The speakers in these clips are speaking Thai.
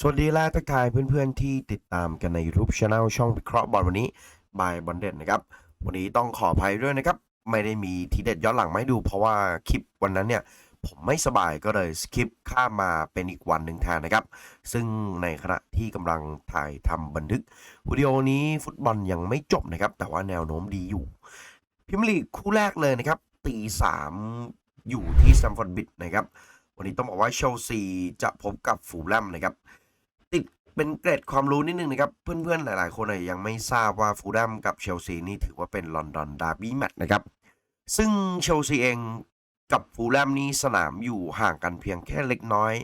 สวัสดีและทักทายเพื่อนๆที่ติดตามกันใน YouTube Channel ช่องวิเคราะห์บอลวันนี้บายบอลเด่นนะครับ วันนี้ต้องขออภัยด้วยนะครับ ไม่ได้มีทีเด็ดย้อนหลังมาให้ดู เพราะว่าคลิปวันนั้นเนี่ย ผมไม่สบายก็เลยสคิปข้ามมาเป็นอีกวันหนึ่งแทนนะครับ ซึ่งในขณะที่กำลังถ่ายทำบันทึกวิดีโอนี้ฟุตบอลยังไม่จบนะครับ แต่ว่าแนวโน้มดีอยู่พิมลีกคู่แรกเลยนะครับตีสามอยู่ที่ซัมฟอร์ดบิดนะครับวันนี้ต้องบอกว่าเชลซีจะพบกับฟูลแลมนะครับ เป็นเกร็ดความรู้นิดนึงนะครับ เพื่อนๆ หลายๆ คนยยังไม่ทราบว่าฟูลแลมกับเชลซีนี่ถือว่าเป็นลอนดอนดาร์บี้แมตช์นะครับ ซึ่งเชลซีเองกับฟูลแลมนี่สนามอยู่ห่างกันเพียงแค่เล็กน้อย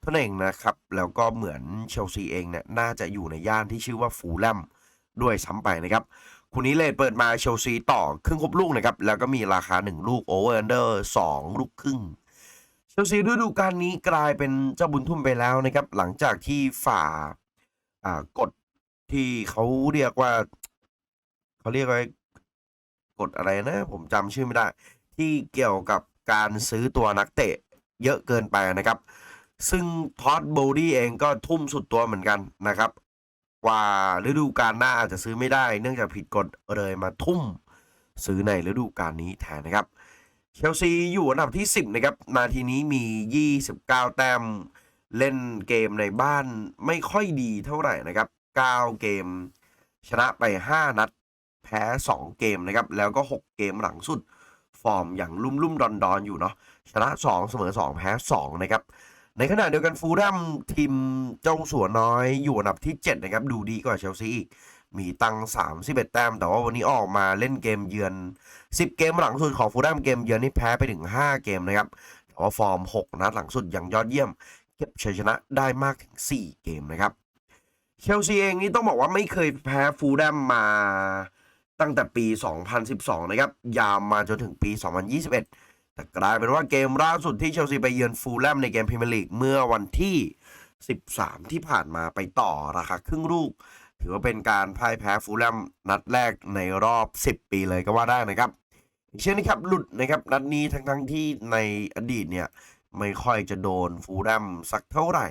เท่านั้นเองนะครับ แล้วก็เหมือนเชลซีเองเนี่ยน่าจะอยู่ในย่านที่ชื่อว่าฟูลแลมด้วยซ้ำไปนะครับคุณนี้เลทเปิดมาเชลซีต่อครึ่งครบลูกนะครับ แล้วก็มีราคา 1 ลูกโอเวอร์อันเดอร์2ลูกครึ่งเชลซีฤดูกาลนี้กลายเป็นเจ้าบุญทุ่มไปแล้วนะครับ หลังจากที่ฝ่า อ่ากฎที่เขาเรียกว่าเขาเรียกว่ากฎอะไรนะ ผมจำชื่อไม่ได้ ที่เกี่ยวกับการซื้อตัวนักเตะเยอะเกินไปนะครับ ซึ่งท็อตโบดี้เองก็ทุ่มสุดตัวเหมือนกันนะครับ ว่าฤดูกาลหน้าอาจจะซื้อไม่ได้ เนื่องจากผิดกฎเลยมาทุ่มซื้อในฤดูกาลนี้แทนนะครับ เชลซีอยู่อันดับที่ 10 นะครับ นาทีนี้มี 29 แต้ม เล่นเกมในบ้านไม่ค่อยดีเท่าไหร่นะครับ 9 เกม ชนะไป 5 นัด แพ้ 2 เกมนะครับ แล้วก็ 6 เกมหลังสุด ฟอร์มอย่างลุ่มลุ่มดอนดอนอยู่เนาะชนะ 2 เสมอ 2 แพ้ 2 นะครับ ในขณะเดียวกันฟูลแลมทีมเจ้าสัวน้อยอยู่อันดับที่ 7 นะครับ ดูดีกว่าเชลซีอีกมีตัง 31 แต้ม แต่ว่าวันนี้ออกมาเล่นเกมเยือน 10 เกมหลังสุดของฟูลแลมเกมเยือนนี่แพ้ไปถึง 5 เกมนะครับแต่ว่าฟอร์ม 6 นัดหลังสุดอยังยอดเยี่ยม เก็บชัยชนะได้มากถึง 4 เกมนะครับ เชลซีเองนี่ต้องบอกว่าไม่เคยแพ้ฟูลแลมมาตั้งแต่ปี 2012 นะครับ ยาวมาจนถึงปี 2021 แต่กลายเป็นว่าเกมล่าสุดที่เชลซีไปเยือนฟูลแลมในเกมพรีเมียร์ลีกเมื่อวันที่ 13 ที่ผ่านมาไปต่อราคาครึ่งลูก ถือว่าเป็นการพ่ายแพ้ฟูลแลมนัดแรกในรอบ 10 ปีเลยก็ว่าได้นะครับเช่นนี้ครับหลุดนะครับนัดนี้ทั้งทั้งๆที่ในอดีตเนี่ย ไม่ค่อยจะโดนฟูลแลมสักเท่าไหร่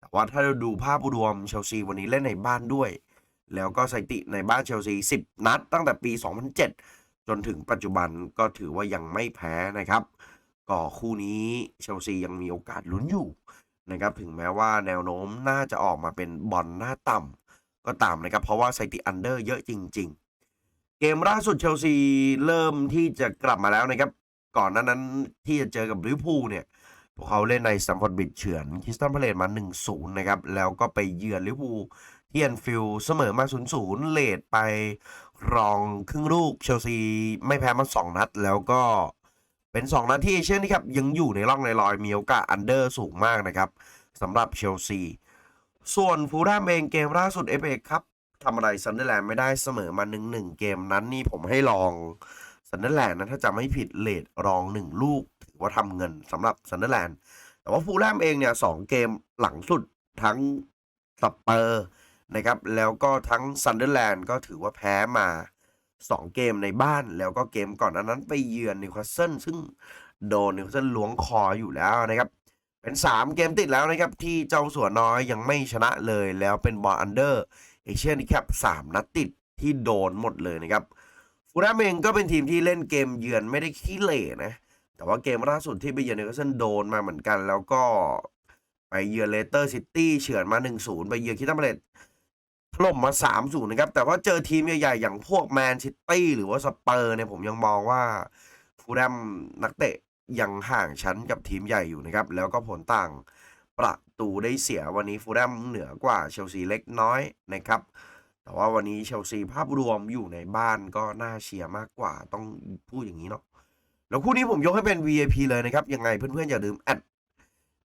แต่ว่าถ้าเราดูภาพรวมเชลซีวันนี้เล่นในบ้านด้วย แล้วก็สถิติในบ้านเชลซี 10 นัด ตั้งแต่ปี 2007 จนถึงปัจจุบันก็ถือว่ายังไม่แพ้นะครับ ก็คู่นี้เชลซียังมีโอกาสลุ้นอยู่นะครับถึงแม้ว่าแนวโน้มน่าจะออกมาเป็นบอลหน้าต่ำก็ตามนะครับ เพราะว่าสถิติอันเดอร์เยอะจริง ๆ เกมล่าสุดเชลซีเริ่มที่จะกลับมาแล้วนะครับ ก่อนหน้านั้นที่จะเจอกับลิเวอร์พูลเนี่ย พวกเขาเล่นในสแตมฟอร์ดบิดเฉือนคริสตันพาเลตมา 1-0 นะครับ แล้วก็ไปเยือนลิเวอร์พูลที่แอนฟิลด์เสมอมา 0-0 เลดไปรองครึ่งลูกเชลซีไม่แพ้มา 2 นัด แล้วก็เป็น 2 นัดที่เอเชียนนี่ครับ ยังอยู่ในร่องในรอยมีโอกาสอันเดอร์สูงมากนะครับสำหรับเชลซี ส่วนฟูลแลมเองเกมล่าสุดเอฟเอครับทำอะไรซันเดอร์แลนด์ไม่ได้เสมอมา 1-1 เกมนั้นนี่ผมให้ลองซันเดอร์แลนด์นะถ้าจำไม่ผิดเลดรอง 1 ลูก ว่าทำเงินสำหรับซันเดอร์แลนด์แต่ว่าฟูลแลมเองเนี่ยสองเกมหลังสุดทั้งสเปอร์นะครับแล้วก็ทั้งซันเดอร์แลนด์ก็ถือว่าแพ้มา 2 เกมในบ้านแล้วก็เกมก่อนหนานั้นไปเยือนนิวคาสเซิลซึ่งโดนนิวคาสเซิลล้วงคออยู่แล้วนะครับ เป็น 3 เกมติดแล้วนะครับ ที่เจ้าสัวน้อยยังไม่ชนะเลยแล้วเป็นบอลอันเดอร์เอเชียนแคป3นัดติดที่โดนหมดเลยนะครับฟูลแลมเองก็เป็นทีมที่เล่นเกมเยือนไม่ได้ขี้เหร่นะ แต่ว่าเกมล่าสุดที่ไปเยือนนิวคาสเซิลโดนมาเหมือนกัน แล้วก็ไปเยือนเลสเตอร์ซิตี้เฉือนมา 1-0 ไปเยือนคิตตันพาเลตถล่มมา 3-0 นะครับ แต่ว่าเจอทีมใหญ่ๆ อย่างพวกแมนซิตี้หรือว่าสเปอร์เนี่ยผมยังมองว่าฟูแลมนักเตะยังห่างชั้นกับทีมใหญ่อยู่นะครับ แล้วก็ผลต่างประตูได้เสียวันนี้ฟูแลมเหนือกว่าเชลซีเล็กน้อยนะครับแต่ว่าวันนี้เชลซีภาพรวมอยู่ในบ้านก็น่าเชียร์มากกว่าต้องพูดอย่างนี้เนาะ แล้วคู่นี้ผมยกให้เป็น VIP เลยนะครับ ยังไงเพื่อนๆอย่าลืมแอด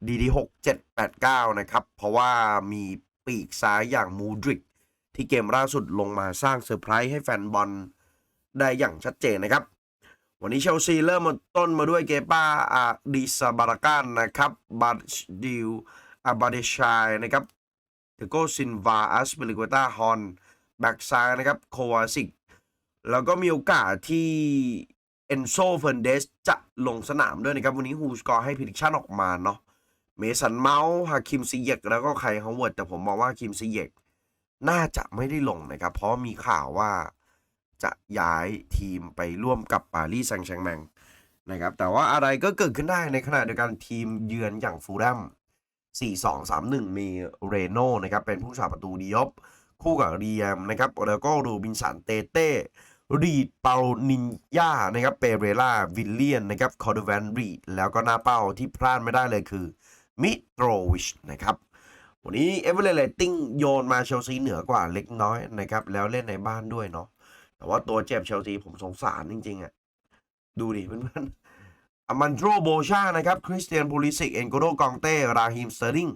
DD6789 นะครับ เพราะว่ามีปีกซ้ายอย่างมูดริก ที่เกมล่าสุดลงมาสร้างเซอร์ไพรส์ให้แฟนบอลได้อย่างชัดเจนนะครับ วันนี้เชลซีเริ่มต้นมาด้วยเกป้าอาดิซาบารากันนะครับบาดดิวอาบาเดชายนะครับเทโกซินวาอัสเปริกวตาฮอนแบ็กซ้ายนะครับโควาซิกแล้วก็มีโอกาสที่ เอนโซเฟนเดสจะลงสนามด้วยนะครับ วันนี้ฮูสกอร์ให้พิดิชันออกมาเนาะเมสันเมาส์ฮาคิมซิเยกแล้วก็ใครฮาวเวิร์ดแต่ผมมองว่าคิมซิเยกน่าจะไม่ได้ลงนะครับ เพราะมีข่าวว่าจะย้ายทีมไปร่วมกับปารีสแซงต์แชร์แมงนะครับแต่ว่าอะไรก็เกิดขึ้นได้ในขณะเดียวกันทีมเยือนอย่างฟูแลม4-2-3-1 มีเรโน่นะครับเป็นผู้สาประตูดิยอบคู่กับรียมนะครับแล้วก็รูบินสันเตเต้ รีดเปานินยานะครับเปเรล่าวิลเลียนนะครับคอร์ดแวนรีดแล้วก็หน้าเป้าที่พลาดไม่ได้เลยคือมิโตรวิชนะครับวันนี้เอเวอเรสติ้งโยนมาเชลซีเหนือกว่าเล็กน้อยนะครับแล้วเล่นในบ้านด้วยเนาะแต่ว่าตัวเจ็บเชลซีผมสงสารจริงๆอะ่ะดูดิเพื่อนๆอามันโตรโบชานะครับคริสเตียนพูลิสิกเอนโกโดกองเต้ราฮิมสเตอร์ลิง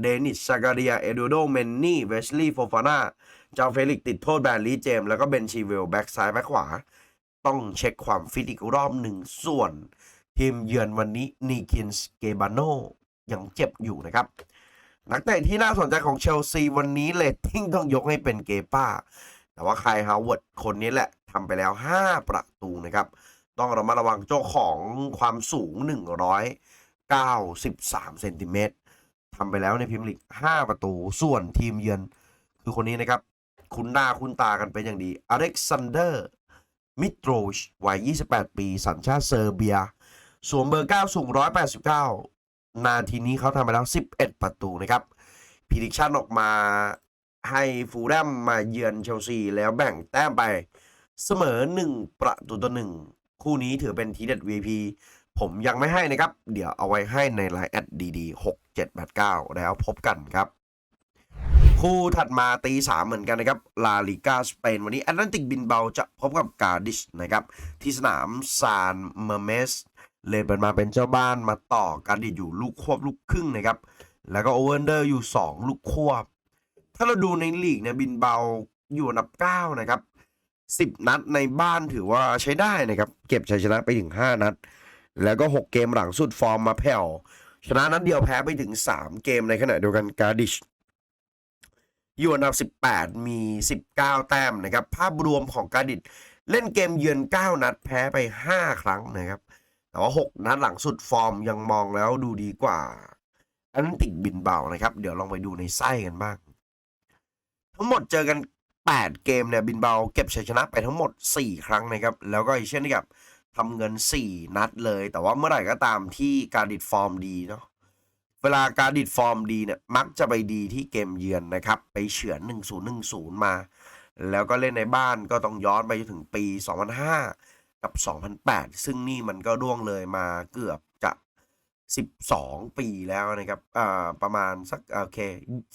เดนิสซาการิอาเอโดโดเมนนี่เวสลีย์โฟฟาน่า จ้าเฟลิกติดโทษแบนลีเจม แล้วก็เบนชีเวลแบ็กซ้ายแบ็กขวา ต้องเช็คความฟิตอีกรอบหนึ่งส่วน ทีมเยือนวันนี้นีคินสเกบาโนยังเจ็บอยู่นะครับ นักเตะที่น่าสนใจของเชลซีวันนี้เลตติ้งต้องยกให้เป็นเกป้า แต่ว่าใครฮาวเวิร์ดคนนี้แหละทำไปแล้ว 5 ประตูนะครับ ต้องระมัดระวังเจ้าของความสูง 193เซนติเมตรทำไปแล้วในพรีเมียร์ลีก5 ประตูส่วนทีมเยือนคือคนนี้นะครับ คุ้นหน้าคุ้นตากันเป็นอย่างดีอเล็กซานเดอร์มิตรวิชวัย 28 ปี สัญชาติเซอร์เบีย สวมเบอร์ 9 สูง 189 นาทีนี้เขาทำไปแล้ว 11 ประตูนะครับพิดิชันออกมาให้ฟูแลมมาเยือนเชลซี แล้วแบ่งแต้มไปเสมอ 1 ประตูต่อ1คู่นี้ถือเป็นทีเด็ด VP ผมยังไม่ให้นะครับ เดี๋ยวเอาไว้ให้ในไลน์แอดดีๆ6789 แล้วพบกันครับ คู่ถัดมาตีสามเหมือนกันนะครับ ลาลิกาสเปน วันนี้แอตแลนติกบินเบาจะพบกับกาดิชนะครับ ที่สนามซานเมเมสเลยเป็นมาเป็นเจ้าบ้านมาต่อกาดิอยู่ลูกควบลูกครึ่งนะครับ แล้วก็โอเวอร์เดอร์อยู่ 2 ลูกควบ ถ้าเราดูในลีกเนี่ยบินเบาอยู่อันดับ 9 นะครับ 10 นัดในบ้านถือว่าใช้ได้นะครับ เก็บชัยชนะไปถึง 5 นัด แล้วก็ 6 เกมหลังสุดฟอร์มมาแผ่วชนะนัดเดียวแพ้ไปถึง 3 เกมในขณะเดียวกันกาดิช อยู่อันดับ 18 มี 19 แต้มนะครับ ภาพรวมของการดิดเล่นเกมเยือน 9 นัดแพ้ไป 5 ครั้งนะครับ แต่ว่า 6 นัดหลังสุดฟอร์มยังมองแล้วดูดีกว่าอันนั้นติกบินเบานะครับ เดี๋ยวลองไปดูในไส้กันบ้าง ทั้งหมดเจอกัน 8 เกมเนี่ยบินเบาเก็บชัยชนะไปทั้งหมด 4 ครั้งนะครับ แล้วก็เช่นกับทำเงิน 4 นัดเลย แต่ว่าเมื่อไหร่ก็ตามที่การดิดฟอร์มดีเนาะ เวลาการดิดฟอร์มดีเนี่ยมักจะไปดีที่เกมเยือนนะครับ ไปเฉือน1010 มา แล้วก็เล่นในบ้านก็ต้องย้อนไปจนถึงปี 2005 กับ 2008 ซึ่งนี่มันก็ร่วงเลยมาเกือบจะ 12 ปีแล้วนะครับอ่าประมาณสักโอเค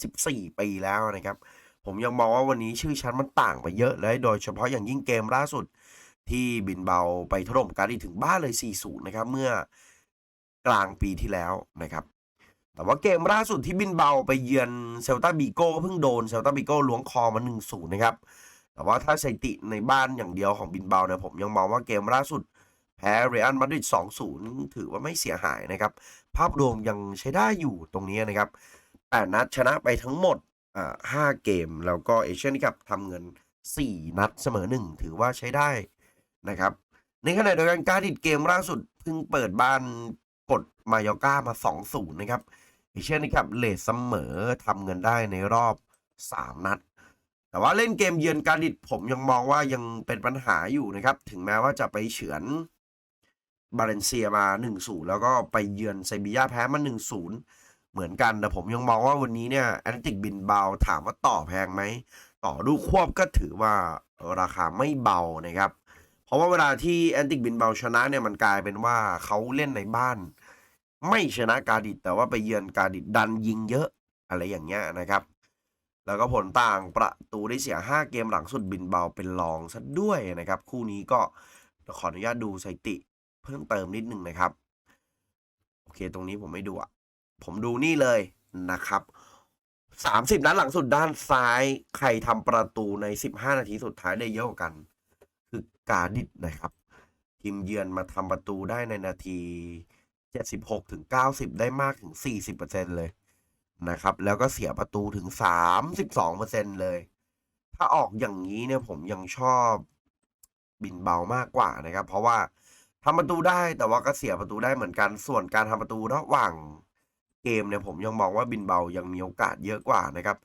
14 ปีแล้วนะครับ ผมยังมองว่าวันนี้ชื่อชั้นมันต่างไปเยอะเลยโดยเฉพาะอย่างยิ่งเกมล่าสุดที่บินเบาไปถล่มการดิดถึงบ้านเลย 4-0 นะครับ เมื่อกลางปีที่แล้วนะครับ แต่ว่าเกมล่าสุดที่บินเบาไปเยือนเซลตาบิโก้ก็เพิ่งโดนเซลตาบิโก้ล้วงคอมา1-0นะครับ แต่ว่าถ้าสถิติในบ้านอย่างเดียวของบินเบาเนี่ยผมยังมองว่าเกมล่าสุดแพ้เรอัลมาดริด2-0ถือว่าไม่เสียหายนะครับ ภาพรวมยังใช้ได้อยู่ตรงนี้นะครับ8นัดชนะไปทั้งหมดอ่าเกม แล้วก็เอเชียนกับทำเงิน 4 นัดเสมอ 1 ถือว่าใช้ได้นะครับ ในขณะเดียวกันการดิดเกมล่าสุดเพิ่งเปิดบ้านกดมายอก้ามา2-0นะครับ เอเชียนกับเลทเสมอทำเงินได้ในรอบ 3 นัด แต่ว่าเล่นเกมเยือนการดิดผมยังมองว่ายังเป็นปัญหาอยู่นะครับ ถึงแม้ว่าจะไปเฉือนบาเลนเซียมา 1-0 แล้วก็ไปเยือนไซบียาแพ้มา 1-0 เหมือนกัน แต่ผมยังมองว่าวันนี้เนี่ยแอนติกบินเบาถามว่าต่อแพงไหม ต่อดูควบก็ถือว่าราคาไม่เบานะครับ เพราะว่าเวลาที่แอนติกบินเบาชนะเนี่ยมันกลายเป็นว่าเขาเล่นในบ้าน ไม่ชนะกาดิดแต่ว่าไปเยือนกาดิดดันยิงเยอะอะไรอย่างเงี้ยนะครับ แล้วก็ผลต่างประตูได้เสีย 5 เกมหลังสุดบินเบาเป็นรองซะด้วยนะครับ คู่นี้ก็ขออนุญาตดูสถิติเพิ่มเติมนิดนึงนะครับ โอเคตรงนี้ผมไม่ดูอะ ผมดูนี่เลยนะครับ30นัดหลังสุดด้านซ้ายใครทำประตูใน 15 นาทีสุดท้ายได้เยอะกว่ากัน คือกาดิดนะครับ ทีมเยือนมาทำประตูได้ในนาที 76ถึง90 ได้มากถึง 40%เลยนะครับ แล้วก็เสียประตูถึง 32%เลย ถ้าออกอย่างนี้เนี่ยผมยังชอบบินเบามากกว่านะครับ เพราะว่าทำประตูได้แต่ว่าก็เสียประตูได้เหมือนกันส่วนการทำประตูระหว่างเกมเนี่ยผมยังมองว่าบินเบายังมีโอกาสเยอะกว่านะครับ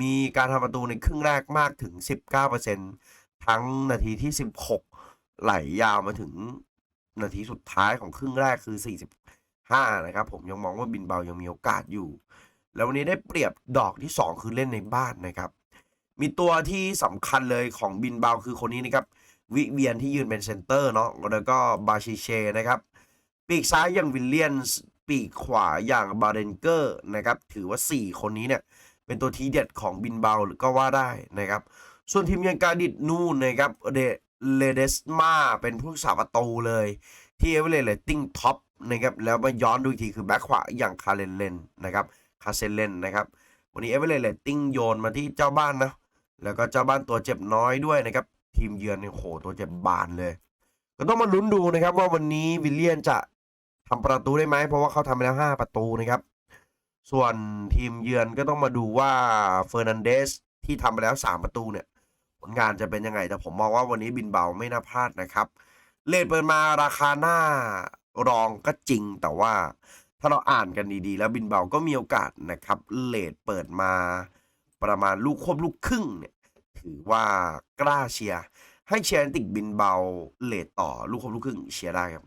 มีการทำประตูในครึ่งแรกมากถึง 19%ทั้งนาทีที่ 16 ไหลยาวมาถึง นาทีสุดท้ายของครึ่งแรกคือ 45 นะครับ ผมยังมองว่าบินเบายังมีโอกาสอยู่ แล้ววันนี้ได้เปรียบดอกที่ 2 คือเล่นในบ้านนะครับ มีตัวที่สำคัญเลยของบินเบาคือคนนี้นะครับวิเวียนที่ยืนเป็นเซนเตอร์เนาะแล้วก็บาชิเชนะครับ ปีกซ้ายอย่างวิลเลียนปีกขวาอย่างบาเรนเกอร์นะครับ ถือว่า 4 คนนี้เนี่ย เป็นตัวทีเด็ดของบินเบาหรือก็ว่าได้นะครับ ส่วนทีมยังการดิดนูนนะครับเด เลเดสมาเป็นผู้รักษาประตูเลย ที่เอเวอเรตติ้งท็อปนะครับแล้วมาย้อนดูอีกทีคือแบ็คขวาอย่างคาเรนเลนนะครับคาเซเลนนะครับวันนี้เอเวอเรตติ้งโยนมาที่เจ้าบ้านนะแล้วก็เจ้าบ้านตัวเจ็บน้อยด้วยนะครับทีมเยือนโหตัวเจ็บบานเลย ก็ต้องมาลุ้นดูนะครับว่าวันนี้วิลเลียนจะทำประตูได้ไหมเพราะว่าเขาทำไปแล้ว 5 ประตูนะครับ ส่วนทีมเยือนก็ต้องมาดูว่าเฟอร์นันเดสที่ทำไปแล้ว 3 ประตูเนี่ย ผลงานจะเป็นยังไง แต่ผมมองว่าวันนี้บินเบาไม่น่าพลาดนะครับ เลทเปิดมาราคาหน้ารองก็จริงแต่ว่าถ้าเราอ่านกันดีๆ แล้วบินเบาก็มีโอกาสนะครับเลทเปิดมาประมาณลูกควบลูกครึ่งเนี่ยถือว่ากล้าเชียร์ให้เชียร์ติกบินเบาเลทต่อลูกควบลูกครึ่งเชียร์ได้ครับ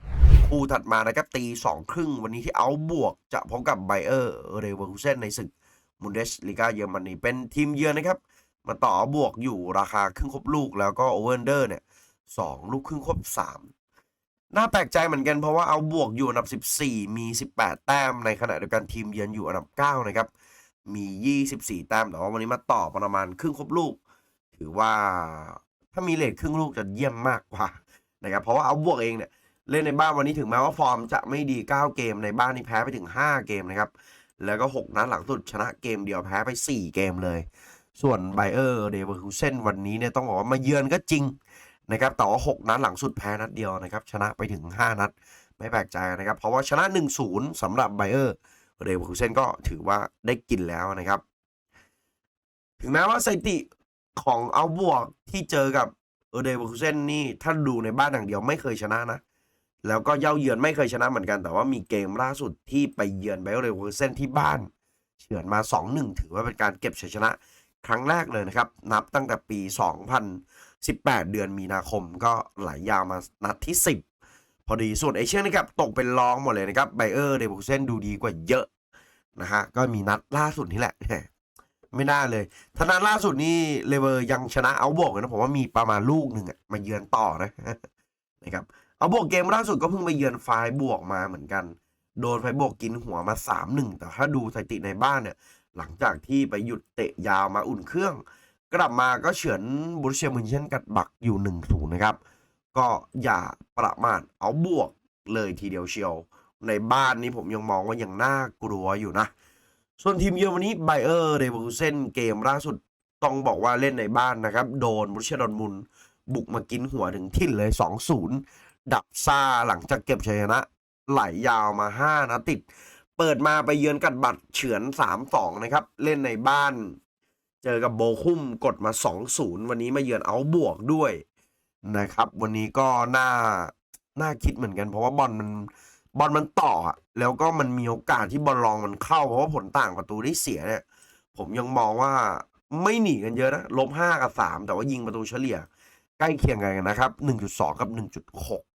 คู่ถัดมานะครับตีสองครึ่งวันนี้ที่เอาบวกจะพบกับไบเออร์เรเวอร์คูเซนในศึกมุนเดสลิกาเยอรมนีเป็นทีมเยือนนะครับ มาต่อบวกอยู่ราคาครึ่งครบลูกแล้วก็โอเวอร์เดอร์เนี่ยสองลูกครึ่งครบสามน่าแปลกใจเหมือนกันเพราะว่าเอาบวกอยู่อันดับ 14 มี 18 แต้ม ในขณะเดียวกันทีมเยือนอยู่อันดับ 9 นะครับ มี 24 แต้มแต่ว่าวันนี้มาต่อประมาณครึ่งครบลูก ถือว่าถ้ามีเลทครึ่งลูกจะเยี่ยมมากกว่านะครับเพราะว่าเอาบวกเองเนี่ยเล่นในบ้านวันนี้ถึงแม้ว่าฟอร์มจะไม่ดี 9 เกมในบ้านนี่แพ้ไปถึง 5 เกมนะครับแล้วก็ 6 นัดหลังสุดชนะเกมเดียวแพ้ไป 4 เกมเลย ส่วนไบเออร์เดเวอร์คูเซนวันนี้เนี่ยต้องบอกว่ามาเยือนก็จริงนะครับแต่ว่า6นัดหลังสุดแพ้นัดเดียวนะครับ ชนะไปถึง 5 นัด ไม่แปลกใจนะครับ เพราะว่าชนะ 1-0สำหรับไบเออร์เดเวอร์คูเซนก็ถือว่าได้กินแล้วนะครับ ถึงแม้ว่าสถิติของเอาบวกที่เจอกับเออเดเวอร์คูเซนนี่ถ้าดูในบ้านอย่างเดียวไม่เคยชนะนะแล้วก็เย่าเยือนไม่เคยชนะเหมือนกัน แต่ว่ามีเกมล่าสุดที่ไปเยือนไบโอเรเวอร์เซนที่บ้านเฉือนมา 2-1 ถือว่าเป็นการเก็บชัยชนะ ครั้งแรกเลยนะครับ นับตั้งแต่ปี 2018 เดือนมีนาคมก็ไหลยาวมานัดที่ 10 พอดีส่วนเอเชียนะครับตกเป็นรองหมดเลยนะครับไบเออร์เดเวอร์เซนดูดีกว่าเยอะนะฮะก็มีนัดล่าสุดนี่แหละไม่น่าเลยถ้านัดล่าสุดนี่เลเวอร์ยังชนะเอาบวกนะผมว่ามีประมาณลูกหนึ่งอะมาเยือนต่อนะนะครับเอาบวกเกมล่าสุดก็เพิ่งไปเยือนไฟบวกมาเหมือนกัน โดนไฟบวกกินหัวมา3-1แต่ถ้าดูสถิติในบ้านเนี่ย หลังจากที่ไปหยุดเตะยาวมาอุ่นเครื่อง กลับมาก็เฉือนบุรเชียมุนเช่นกัดบักอยู่1-0นะครับ ก็อย่าประมาทเอาบวกเลยทีเดียวเชียว ในบ้านนี้ผมยังมองว่ายังน่ากลัวอยู่นะ ส่วนทีมเยอรมนีไบเออร์เดวูเซนเกมล่าสุดต้องบอกว่าเล่นในบ้านนะครับ โดนบุรเชียดอนมุนบุกมากินหัวถึงทิ่นเลย 2-0 ดับซาหลังจากเก็บชัยชนะไหลยาวมา 5นัดติด เปิดมาไปเยือนกัดบัตรเฉือน 3-2 นะครับ เล่นในบ้าน เจอกับโบคุ้มกดมา 2-0 วันนี้มาเยือนเอาบวกด้วยนะครับ วันนี้ก็น่าน่าคิดเหมือนกัน เพราะว่าบอลมันบอลมันต่อ แล้วก็มันมีโอกาสที่บอลลองมันเข้า เพราะว่าผลต่างประตูที่เสียเนี่ย ผมยังมองว่าไม่หนีกันเยอะนะลบห้ากับสามแต่ว่ายิงประตูเฉลี่ย ใกล้เคียงกันนะครับ1.2กับ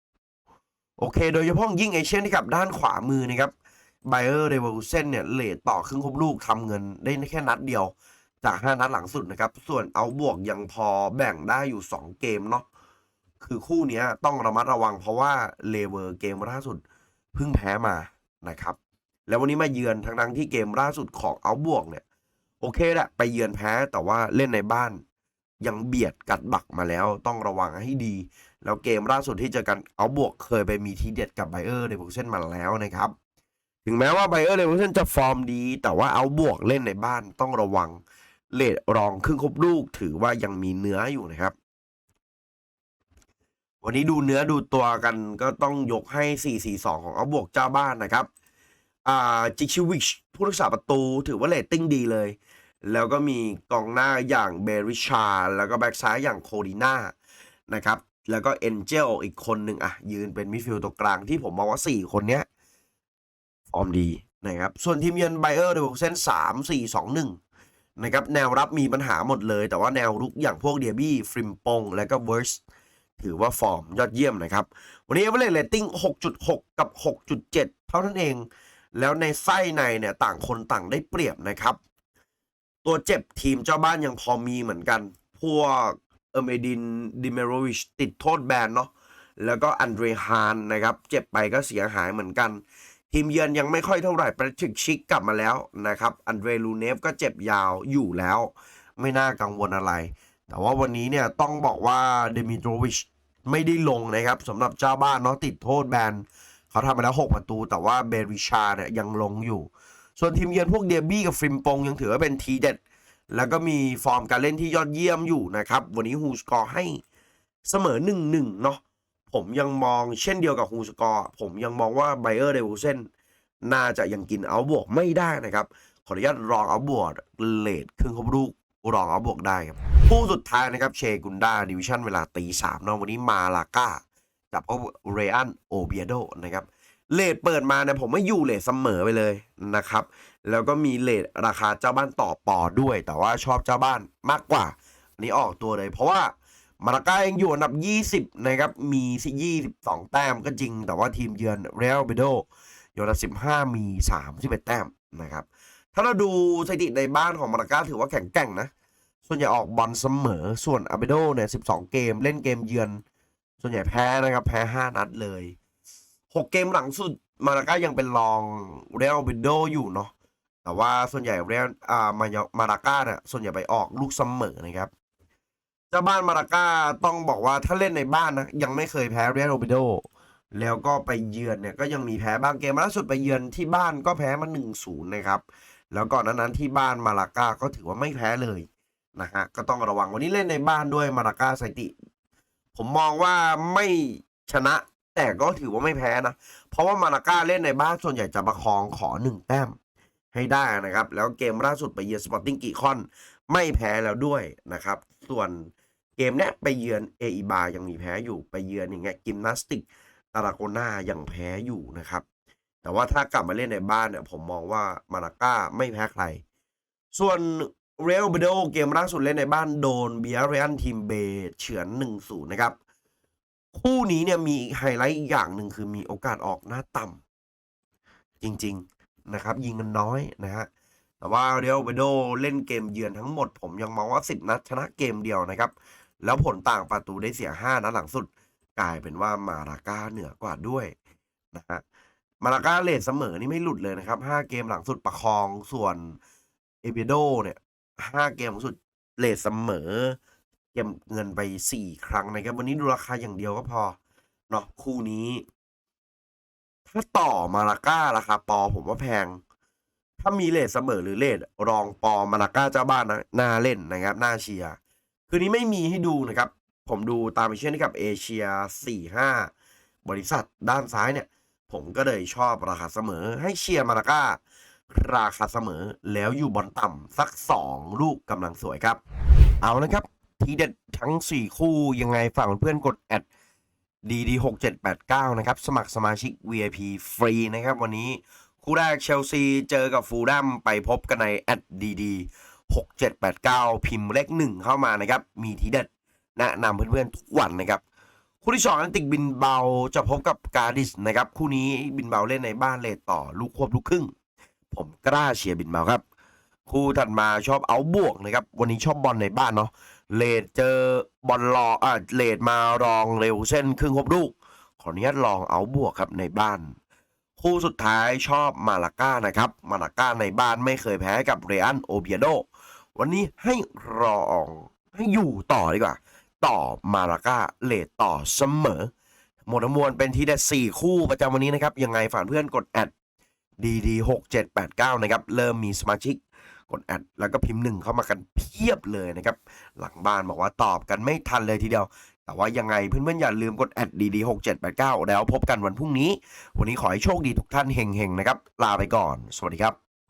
1.6โอเค โดยเฉพาะยิ่งเอเชียนที่กับด้านขวามือนะครับ ไบเออร์เรเวอร์เซนเนี่ยเลทต่อครึ่งครบลูกทำเงินได้แค่นัดเดียว จาก 5 นัดหลังสุดนะครับ ส่วนเอาบวกยังพอแบ่งได้อยู่ 2 เกมเนาะคือคู่นี้ต้องระมัดระวังเพราะว่าเลเวอร์เกมล่าสุดเพิ่งแพ้มานะครับ แล้ววันนี้มาเยือนทั้งทั้งที่เกมล่าสุดของเอาบวกเนี่ย โอเคแหละไปเยือนแพ้แต่ว่าเล่นในบ้าน ยังเบียดกัดบักมาแล้วต้องระวังให้ดี แล้วเกมล่าสุดที่เจอกันเอาบวกเคยไปมีทีเด็ดกับไบเออร์เดวิเซนมาแล้วนะครับ ถึงแม้ว่าไบเออร์เดวิเซนจะฟอร์มดี แต่ว่าเอาบวกเล่นในบ้านต้องระวังเลดรองครึ่งครบลูกถือว่ายังมีเนื้ออยู่นะครับ วันนี้ดูเนื้อดูตัวกันก็ต้องยกให้ 4-4-2 ของเอาบวกเจ้าบ้านนะครับอ่าจิชิวิชผู้รักษาประตูถือว่าเรตติ้งดีเลย แล้วก็มีกองหน้าอย่างเบริชา แล้วก็แบ็กซ้ายอย่างโคดิน่านะครับแล้วก็เอ็นเจลอีกคนหนึ่งอะยืนเป็นมิดฟิลด์ตัวกลางที่ผมมองว่า 4 คนเนี้ย อมดีนะครับ ส่วนทีมเยือนไบเออร์เดวเส้นสามสี่สองหนึ่งนะครับแนวรับมีปัญหาหมดเลย แต่ว่าแนวรุกอย่างพวกเดียบี้ฟริมปง และก็เวิร์สถือว่าฟอร์มยอดเยี่ยมนะครับ วันนี้เอเวอเรสต์เรตติ้ง 6.6 กับ 6.7 เท่านั้นเอง แล้วในไส้ในเนี่ยต่างคนต่างได้เปรียบนะครับ ตัวเจ็บทีมเจ้าบ้านยังพอมีเหมือนกัน พวกเอเมดินดิเมโรวิชติดโทษแบนเนาะแล้วก็อันเดรฮานนะครับ เจ็บไปก็เสียหายเหมือนกัน ทีมเยือนยังไม่ค่อยเท่าไหร่ประชิกชิกกลับมาแล้วนะครับ อันเดรลูเนฟก็เจ็บยาวอยู่แล้ว ไม่น่ากังวลอะไร แต่ว่าวันนี้เนี่ยต้องบอกว่าเดมิโตรวิชไม่ได้ลงนะครับสำหรับเจ้าบ้านเนาะติดโทษแบนเขาทำไปแล้ว 6 ประตู แต่ว่าเบริชาเนี่ยยังลงอยู่ ส่วนทีมเยือนพวกเดียบี้กับฟริมปงยังถือว่าเป็นทีเด็ด แล้วก็มีฟอร์มการเล่นที่ยอดเยี่ยมอยู่นะครับ วันนี้ฮูสกอร์ให้เสมอ 1-1 เนาะ ผมยังมองเช่นเดียวกับฮูสกอร์ผมยังมองว่าไบเออร์เดวูเซนน่าจะยังกินเอาบวกไม่ได้นะครับ ขออนุญาตรองเอาบวกเลดครึ่งครบลูกรองเอาบวกได้ครับคู่สุดท้ายนะครับเชกุนดาดิวิชั่นเวลาตีสามนาะวันนี้มาลาก้าจับพบเรอันโอเบียโดนะครับเลทเปิดมาเนี่ยผมไม่อยู่เลทเสมอไปเลยนะครับ แล้วก็มีเลทราคาเจ้าบ้านต่อปอด้วย แต่ว่าชอบเจ้าบ้านมากกว่าอันนี้ออกตัวเลย เพราะว่า มาราก้ายังอยู่อันดับ 20 นะครับ มี 22 แต้มก็จริง แต่ว่าทีมเยือนเรอัลเบโดอยู่อันดับ 15 มี 31 แต้มนะครับ ถ้าเราดูสถิติในบ้านของมาราก้าถือว่าแข็งแกร่งนะ ส่วนใหญ่ออกบอลเสมอ ส่วนอาเบโดเนี่ย 12 เกมเล่นเกมเยือน ส่วนใหญ่แพ้นะครับ แพ้ 5 นัดเลย 6 เกมหลังสุดมาราก้ายังเป็นรองเรอัลเบโดอยู่เนาะ แต่ว่าส่วนใหญ่เรียนอ่ามามารากาเนี่ยส่วนใหญ่ไปออกลูกเสมอนะครับ เจ้าบ้านมาราก้าต้องบอกว่าถ้าเล่นในบ้านนะ ยังไม่เคยแพ้เรียลโรบิโด แล้วก็ไปเยือนเนี่ยก็ยังมีแพ้บ้างเกมล่าสุดไปเยือนที่บ้านก็แพ้มา1นศูนย์นะครับ แล้วก่อนหนานั้นที่บ้านมาราก้าก็ถือว่าไม่แพ้เลยนะฮะก็ต้องระวังวันนี้เล่นในบ้านด้วยมาราก้าสติ ผมมองว่าไม่ชนะแต่ก็ถือว่าไม่แพ้นะ เพราะว่ามาราก้าเล่นในบ้านส่วนใหญ่จะประคองขอหนึ่งแต้มให้ได้นะครับ แล้วเกมล่าสุดไปเยือนสปอร์ติ้งกิคอนไม่แพ้แล้วด้วยนะครับ ส่วนเกมเนี้ยไปเยือนเออีบายังมีแพ้อยู่ไปเยือนอย่างเงี้ยกิมนาสติกตาราโกนายังแพ้อยู่นะครับ แต่ว่าถ้ากลับมาเล่นในบ้านเนี่ยผมมองว่ามาราก้าไม่แพ้ใคร ส่วนเรอัลเบโดเกมล่าสุดเล่นในบ้านโดนเบียร์เรอันทีมเบเฉือน1-0นะครับคู่นี้เนี่ยมีไฮไลท์อีกอย่างหนึ่งคือมีโอกาสออกหน้าต่ำจริง ๆนะครับ ยิงกันน้อยนะฮะ แต่ว่าเรอัลเบโดเล่นเกมเยือนทั้งหมดผมยังมองว่า 10 นัดชนะเกมเดียวนะครับ แล้วผลต่างประตูได้เสีย 5 นัดหลังสุด กลายเป็นว่ามาราก้าเหนือกว่าด้วยนะฮะมาราก้าเลทเสมอนี่ไม่หลุดเลยนะครับ 5 เกมหลังสุดประคองส่วนเอเบโดเนี่ย5เกมหลังสุดเลทเสมอ เก็บเงินไป 4 ครั้งนะครับ วันนี้ดูราคาอย่างเดียวก็พอเนาะคู่นี้ ถ้าต่อมาราก้าราคาปอผมว่าแพง ถ้ามีเลทเสมอหรือเลทรองปอมาราก้าเจ้าบ้านนะน่าเล่นนะครับน่าเชียร์คืนนี้ไม่มีให้ดูนะครับ ผมดูตามไปเช่นกับเอเชีย4-5 บริษัทด้านซ้ายเนี่ย ผมก็เลยชอบราคาเสมอให้เชียร์มาราก้าราคาเสมอแล้วอยู่บอลต่ำสัก 2 ลูกกำลังสวยครับ เอานะครับ ทีเด็ดทั้ง 4 คู่ยังไงฝากเพื่อนกดแอด DD 6 7 8 9นะครับ สมัครสมาชิก VIP ฟรีนะครับ วันนี้ คู่แรกเชลซีเจอกับฟูลแลมไปพบกันในแอด DD 6 7 8 9พิมพ์เลข1เข้ามานะครับ มีทีเด็ดแนะนำเพื่อนๆทุกวันนะครับ คู่ที่สองอันติกบินเบาจะพบกับกาดิสนะครับ คู่นี้บินเบาเล่นในบ้านเลทต่อลูกควบลูกครึ่ง ผมกล้าเชียร์บินเบาครับ คู่ถัดมาชอบเอาบวกนะครับ วันนี้ชอบบอลในบ้านเนาะเลดเจอบอลรออ่าเลดมารองเร็วเส้นครึ่งครบลูกขออนุญาตลองเอาบวกครับในบ้าน คู่สุดท้ายชอบมาลาก้านะครับ มาลาก้าในบ้านไม่เคยแพ้กับเรอันโอเบียโด วันนี้ให้รองให้อยู่ต่อดีกว่า ต่อมาลาก้าเลดต่อเสมอ หมดทั้งมวลเป็นทีเด็ดสี่คู่ประจำวันนี้นะครับ ยังไงฝากเพื่อนกดแอด DD 6 7 8 9นะครับ เริ่มมีสมาชิกกดแอดแล้วก็พิมพ์หนึ่งเข้ามากันเพียบเลยนะครับ หลังบ้านบอกว่าตอบกันไม่ทันเลยทีเดียว แต่ว่ายังไงเพื่อนๆอย่าลืมกดแอดดีๆหกเจ็ดแปดเก้าแล้วพบกันวันพรุ่งนี้ วันนี้ขอให้โชคดีทุกท่านเฮงๆนะครับ ลาไปก่อน สวัสดีครับ